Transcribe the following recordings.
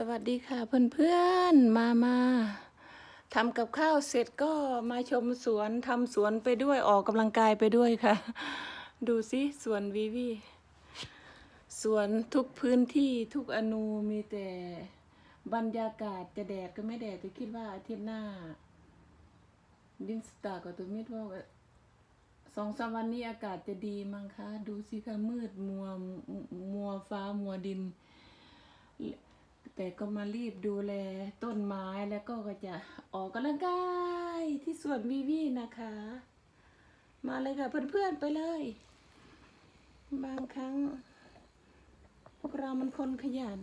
สวัสดีค่ะเพื่อนๆมามาทำกับข้าวเสร็จก็มาชมสวนทำสวนไปด้วยออกกำลังกายไปด้วยค่ะ ดูสิสวนวิวีสวนทุกพื้นที่ทุกอนูมีแต่บรรยากาศจะแดดก็ไม่แดดแต่คิดว่าอาทิตย์หน้า ดินสตาร์กับตัวมิดว่าสองสามวันนี้อากาศจะดีมั้งคะ ดูสิคะมืดมัวมัวฟ้ามัวดิน แต่ก็มารีบดูแลต้นไม้แล้วก็ก็จะออกกำลังกายที่สวนวีวีนะคะ มาเลยค่ะเพื่อนๆไปเลย บางครั้ง พวกเรามันคนขยัน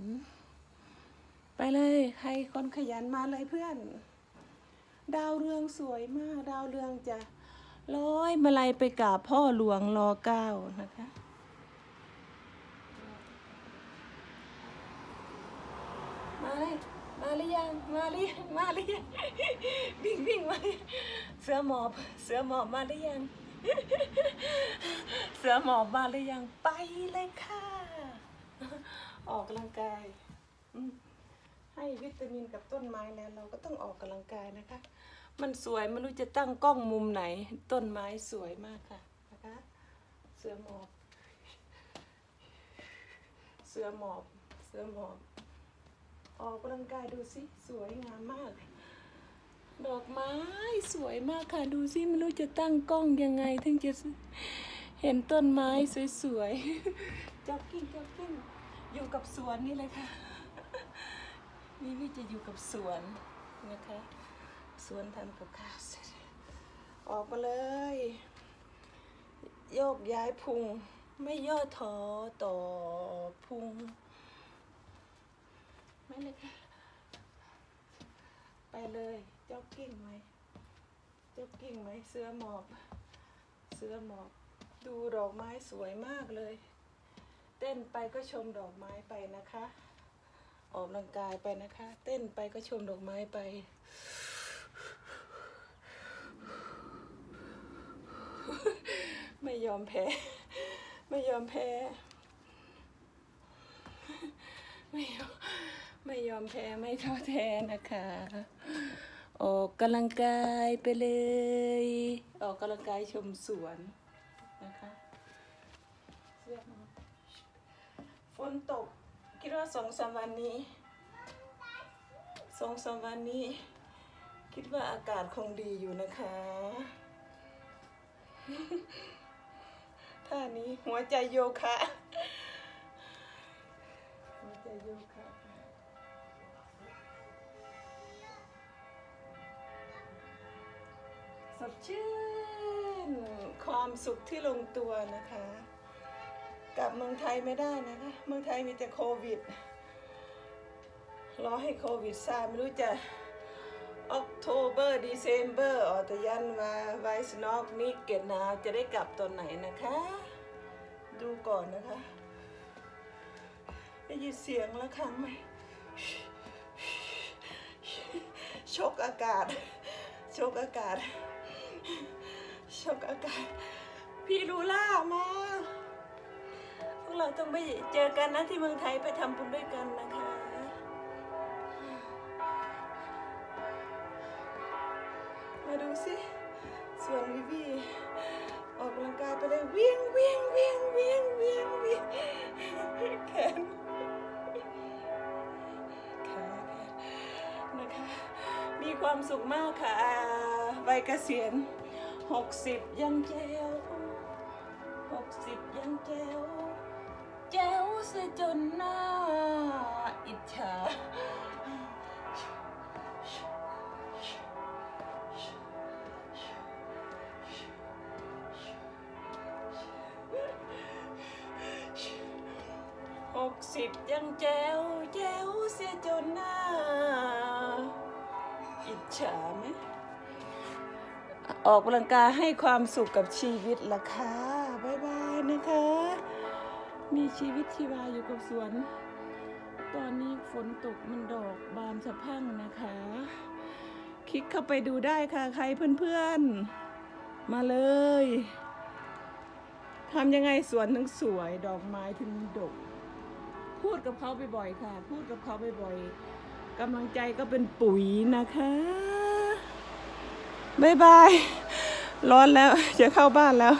ไปเลยใครคนขยันมาเลยเพื่อน ดาวเรืองสวยมาก ดาวเรืองจะร้อยมาลัยไปกราบพ่อหลวงรอเก้านะคะ มา เลย มาหรือยัง มาหรือยัง มาหรือยัง วิ่งวิ่งมา เสือหมอบ เสือหมอบมาหรือยัง เสือหมอบมาหรือยัง ไปเลยค่ะ ออกกำลังกาย ให้วิตามินกับต้นไม้แล้ว เราก็ต้องออกกำลังกายนะคะ มันสวยไม่รู้จะตั้งกล้องมุมไหน ต้นไม้สวยมากค่ะนะคะ เสือหมอบ เสือหมอบ เสือหมอบ ออกกำลังกายดูสิสวยงามมาก ดอกไม้สวยมากค่ะดูสิไม่รู้จะตั้งกล้องยังไง ถึงจะเห็นต้นไม้สวยๆจ็อกกิ้งจ็อกกิ้งอยู่กับสวนนี่เลยค่ะนี่วิจะอยู่กับสวนนะคะ สวนทำกับข้าวเสร็จออกมาเลย โยกย้ายพุง ไม่ย่อท้อต่อพุง ไม่เลยค่ะ ไปเลยจ็อกกิ้งไหม เจ็อกกิ้งไหมเสื้อหมอบ เสื้อหมอบ ดูดอกไม้สวยมากเลย เต้นไปก็ชมดอกไม้ไปนะคะ ออกกำลังกายไปนะคะ เต้นไปก็ชมดอกไม้ไปไม่ยอมแพ้ ไม่ยอมแพ้ ไม่ยอม ไม่ยอมแพ้ไม่ท้อแท้นะคะ ออกกำลังกายไปเลย ออกกำลังกายชมสวนนะคะเสื้อฝนตกคิดว่าสองสามวันนี้สองสามวันนี้ คิดว่าอากาศคงดีอยู่นะคะ ท่านี้หัวใจโยคะ หัวใจโยคะ ดชื่น ความสุขที่ลงตัวนะคะ กลับเมืองไทยไม่ได้นะคะ เมืองไทยมีแต่โควิด รอให้โควิดซาไม่รู้จะออกโทเบอร์ดีเซมเบอร์ออตยันมาไวส์นอกนี่เกตนาวจะได้กลับตอนไหนนะคะ ดูก่อนนะคะ ได้ยินเสียงแล้วค่ะไหมชกอากาศ ชกอากาศ ชกอากาศ พี่ลูล่ามา พวกเราต้องไปเจอกันนะที่เมืองไทยไปทำบุญด้วยกันนะคะมาดูสิส่วนวิวีออกกำลังกายไปเลยเวียงเวียงเวียงเวียงเวียงเวียงแขนขานะคะ มีความสุขมากค่ะ วัยเกษียณหกสิบยังเจวหกสิบยังเจวแจ๋วเสียจนหน้าอิจฉาหกสิบยังแจ๋วแจ๋วเสียจนหน้าอิจฉา ออกกำลังกายให้ความสุขกับชีวิตล่ะค่ะบ๊ายบายนะคะ มีชีวิตชีวาอยู่กับสวน ตอนนี้ฝนตกมันดอกบานสะพั่งนะคะ คลิกเข้าไปดูได้ค่ะใครเพื่อนๆ มาเลยทำยังไงสวนถึงสวยดอกไม้ถึงดก พูดกับเขาบ่อยๆค่ะ พูดกับเขาบ่อยๆกำลังใจก็เป็นปุ๋ยนะคะ บ๊ายบาย ร้อนแล้วจะเข้าบ้านแล้ว